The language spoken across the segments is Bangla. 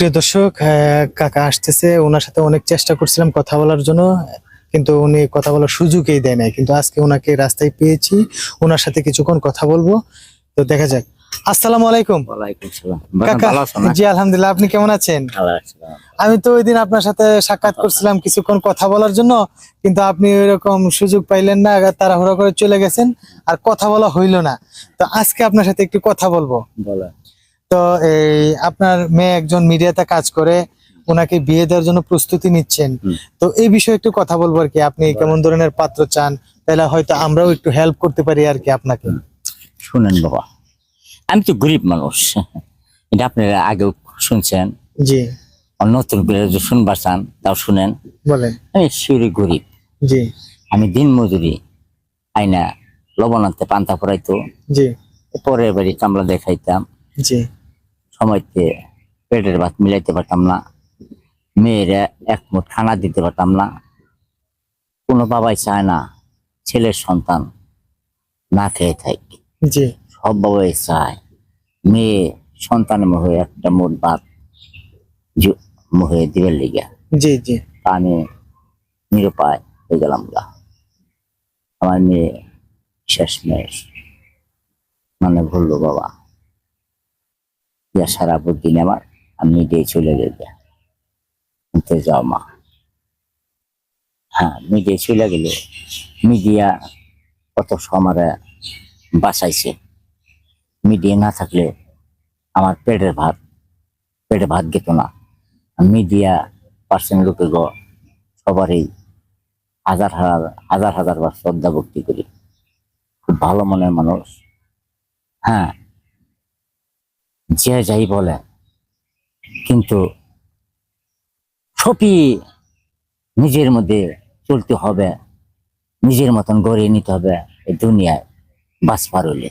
প্রিয় দর্শক কাকা আসতেছে। ওনার সাথে অনেক চেষ্টা করছিলাম কথা বলার জন্য কিন্তু উনি কথা বলার সুযোগই দেয় নাই। কিন্তু আজকে ওনাকে রাস্তায় পেয়েছি ওনার সাথে কিছুক্ষণ কথা বলব। তো দেখা যাক। আসসালামু আলাইকুম। জি আলহামদুলিল্লাহ আপনি কেমন আছেন? আমি তো ওই দিন আপনার সাথে সাক্ষাৎ করছিলাম কিছুক্ষণ কথা বলার জন্য কিন্তু আপনি ওইরকম সুযোগ পাইলেন না তাড়াহুড়া করে চলে গেছেন আর কথা বলা হইল না। তো আজকে আপনার সাথে একটু কথা বলব। বলো তো এই আপনার মেয়ে একজন মিডিয়াতে কাজ করে ওনাকে বিয়ে দেওয়ার জন্য প্রস্তুতি নিচ্ছেন। তো এই বিষয়ে একটু কথা বলব আর কি আপনি কেমন ধরনের পাত্র চান? তাহলে হয়তো আমরাও একটু হেল্প করতে পারি আর কি আপনাকে। শুনেন বাবা আমি তো গরিব মানুষ। এটা আপনারা আগেও শুনছেন। জি। নতুন করে শুনবার চান তাও শুনেন। বলেন। আমি শিউরি গরিব। জি। আমি দিন মজুরি আইনা লবণ আনতে পান্তা জি। পরের বাড়ি কামলা দেখাইতাম। জি। সময়তে পেটের ভাত মিলাইতে পারতাম না। মেয়েরা এক মুঠ খানা দিতে পারতাম না। কোনো বাবাই চায় না ছেলের সন্তান না খেয়ে থাকে। জি। সব বাবাই চায় মেয়ে সন্তানের মুখে একটা মোট ভাত মুখে দিবের লিগা। জি জি। তা আমি নিরুপায় হয়ে গেলাম গা। আমার মেয়ে শেষ মেয়ে মানে ভুললো বাবা। ইয়া সারা বুদ্ধি আমার আমি মিডিয়ে চলে গেলে। শুনতে যাও মা। হ্যাঁ মিডিয়ে চলে গেলে মিডিয়া কত সময় বাঁচাইছে। মিডিয়া না থাকলে আমার পেটের ভাত পেটে ভাত গেত না। মিডিয়া পার্সেন্ট লোকে গ সবারই হাজার হাজার হাজার হাজার বার শ্রদ্ধা ভক্তি করি। খুব ভালো মনের মানুষ। হ্যাঁ যে যাই বলে। কিন্তু সবই নিজের মধ্যে চলতে হবে। নিজের মতন গড়িয়ে নিতে হবে এই দুনিয়ায় বাস পার হইলে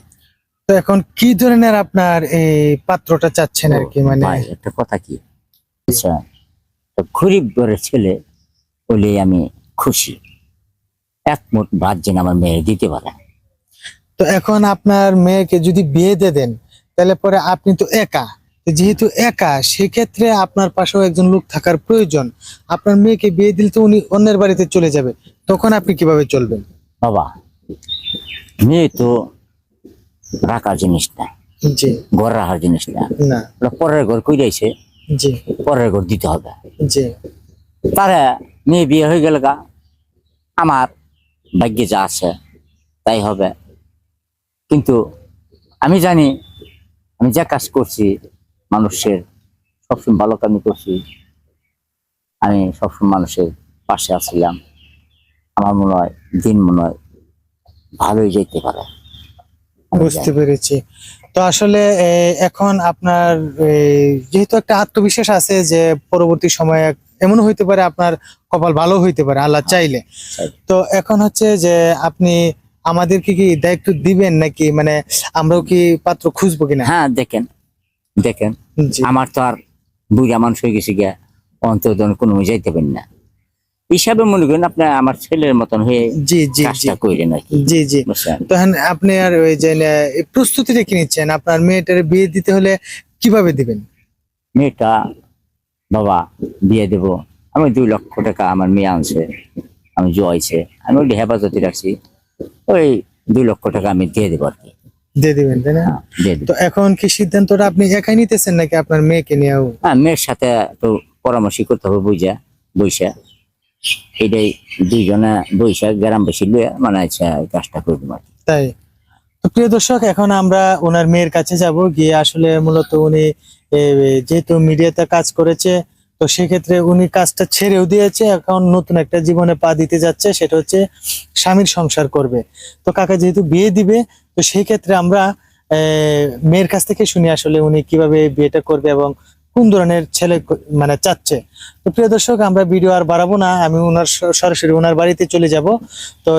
তো এখন কি ধরনের আপনার এই পাত্রটা চাচ্ছেন আর কি? মানে একটা কথা কি? আচ্ছা গরিব ঘরের ছেলে বলে আমি খুশি। এক মুঠ ভাত যেন আমার মেয়ে দিতে পারে। তো এখন আপনার মেয়েকে যদি বিয়ে দিয়ে দেন তাহলে পরে আপনি তো একা। যেহেতু একা সেক্ষেত্রে আপনার পাশেও একজন লোক থাকার প্রয়োজন। আপনার মেয়েকে বিয়ে দিলে তো উনি অন্যের বাড়িতে চলে যাবে। তখন আপনি কীভাবে চলবেন? বাবা মেয়ে তো রাখার জিনিস না। জি। ঘর রাখার জিনিস না। না। পরের ঘর কই যাইছে? জি। পরের ঘর দিতে হবে। জি। তারা মেয়ে বিয়ে হয়ে গেল গা। আমার ভাগ্যে যা আছে তাই হবে। কিন্তু আমি জানি আমি যা কাজ করছি মানুষের সবসময় ভালো কামি করছি আমি সবসময় মানুষের পাশে আসছিলাম আমার মনে হয় দিন মনে হয় ভালোই যেতে পারে। বুঝতে পেরেছি। তো আসলে এখন আপনার যেহেতু একটা আত্মবিশ্বাস আছে যে পরবর্তী সময়ে এমন হইতে পারে আপনার কপাল ভালো হইতে পারে আল্লাহ চাইলে। চাইলে। তো এখন হচ্ছে যে আপনি আমাদেরকে কি দায়িত্ব দিবেন নাকি? মানে আমরাও কি পাত্র খুঁজবো কিনা? হ্যাঁ দেখেন দেখেন। আমার তো আর বুড়া মানুষ হয়ে গেছে গিয়া অন্তর্জন কোনো যাইতে পারি না। হিসাবে মনে করেন আপনার আমার ছেলের মতন হয়ে জি জি কাজটা আর জি জি। বুঝছেন? তো এখন আপনি আর ওই যে প্রস্তুতিটা কি নিচ্ছেন? আপনার মেয়েটার বিয়ে দিতে হলে কীভাবে দিবেন? মেয়েটা বাবা বিয়ে দেব। আমি দুই লক্ষ টাকা আমার মেয়ে আনছে আমি জয়েছে আমি ওই হেফাজতে রাখছি। ওই দুই লক্ষ টাকা আমি দিয়ে দেবো আর কি। দিয়ে দিবেন তাই না? হ্যাঁ, তো এখন কি সিদ্ধান্তটা আপনি একাই নিতেছেন নাকি আপনার মেয়েকে নিয়েও? হ্যাঁ মেয়ের সাথে একটু পরামর্শ করতে হবে বুঝা বৈশা এটাই দুইজনে বৈশা গ্রামবাসী মানে আচ্ছা কাজটা করব আর কি। তাই। প্রিয় দর্শক এখন আমরা ওনার মেয়ের কাছে যাব। গিয়ে আসলে মূলত উনি যেহেতু মিডিয়াতে কাজ করেছে তো সেক্ষেত্রে উনি কাজটা ছেড়েও দিয়েছে, এখন নতুন একটা জীবনে পা দিতে যাচ্ছে, সেটা হচ্ছে স্বামীর সংসার করবে। তো কাকা যেহেতু বিয়ে দিবে, তো সেই ক্ষেত্রে আমরা মেয়ের কাছ থেকে শুনি আসলে উনি কীভাবে বিয়েটা করবে এবং কোন ধরনের ছেলে মানে চাচ্ছে। তো প্রিয় দর্শক, আমরা ভিডিও আর বাড়াবো না, আমি ওনার সরাসরি ওনার বাড়িতে চলে যাব। তো